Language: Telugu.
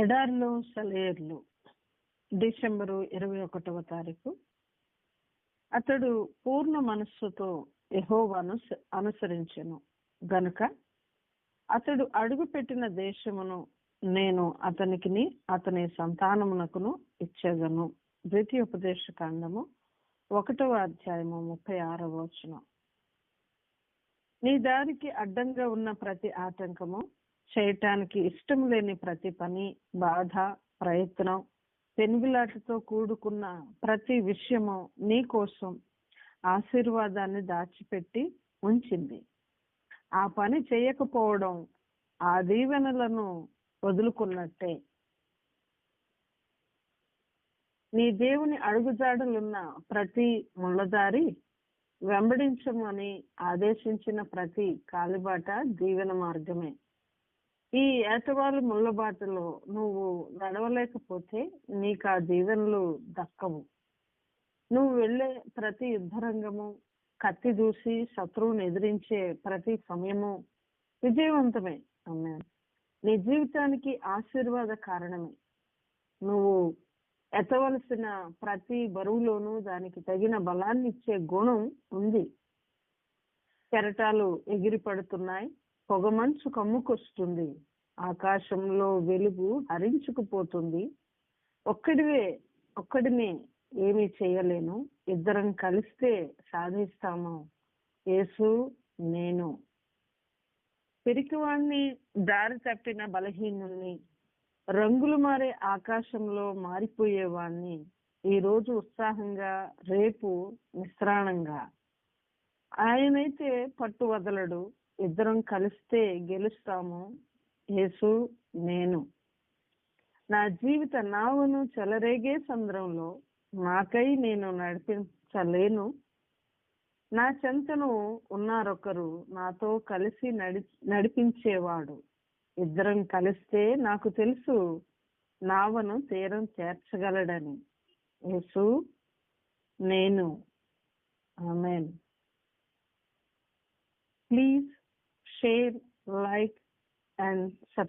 ఎడార్లు సలేర్లు డిసెంబరు ఇరవై ఒకటవ తారీఖు. అతడు పూర్ణ మనస్సుతో యహోవాను స- అనుసరించెను. గనుక అతడు అడుగుపెట్టిన దేశమును నేను అతనికిని అతని సంతానమునకును ఇచ్చేదను. ద్వితీయోపదేశ కాండము ఒకటవ అధ్యాయము ముప్పై ఆరవ వచనం. నీ దారికి అడ్డంగా ఉన్న ప్రతి ఆటంకము చేయటానికి ఇష్టం లేని ప్రతి పని బాధ ప్రయత్నం పెనుగులాటతో కూడుకున్న ప్రతి విషయము నీ కోసం ఆశీర్వాదాన్ని దాచిపెట్టి ఉంచింది. ఆ పని చేయకపోవడం ఆ దీవెనలను వదులుకున్నట్టే. నీ దేవుని అడుగుజాడలున్న ప్రతి ముళ్ళదారి వెంబడించమని ఆదేశించిన ప్రతి కాలిబాట దీవెన మార్గమే. ఈ ఏటవాలు ముళ్ళబాటలో నువ్వు నడవలేకపోతే నీకు ఆ దీవెనలు దక్కవు. నువ్వు వెళ్ళే ప్రతి యుద్ధరంగము కత్తి దూసి శత్రువుని ఎదిరించే ప్రతి సమయము విజయవంతమే అమ్మాయి నీ జీవితానికి ఆశీర్వాద కారణమే. నువ్వు ఎత్తవలసిన ప్రతి బరువులోనూ దానికి తగిన బలాన్ని ఇచ్చే గుణం ఉంది. కెరటాలు ఎగిరి పడుతున్నాయి పొగమంచు కమ్ముకొస్తుంది. ఆకాశంలో వెలుగు హరించుకుపోతుంది. ఒక్కడివే ఒక్కడినే ఏమీ చేయలేను. ఇద్దరం కలిస్తే సాధిస్తాము. యేసు నేను. పిరికివాణ్ణి దారి తప్పిన బలహీనుల్ని రంగులు మారే ఆకాశంలో మారిపోయేవాణ్ణి. ఈ రోజు ఉత్సాహంగా రేపు నిస్త్రాణంగా. ఆయనైతే పట్టు వదలడు ఇద్దరం కలిస్తే గెలుస్తాము. యేసు నేను. నా జీవిత నావను చెలరేగే సంద్రంలో నాకై నేను నడిపించలేను. నా చెంతను ఉన్నారొకరు నాతో కలిసి నడి నడిపించేవాడు. ఇద్దరం కలిస్తే నాకు తెలుసు నావను తీరం చేర్చగలడని. యేసు నేను. Amen. Please like, and subscribe.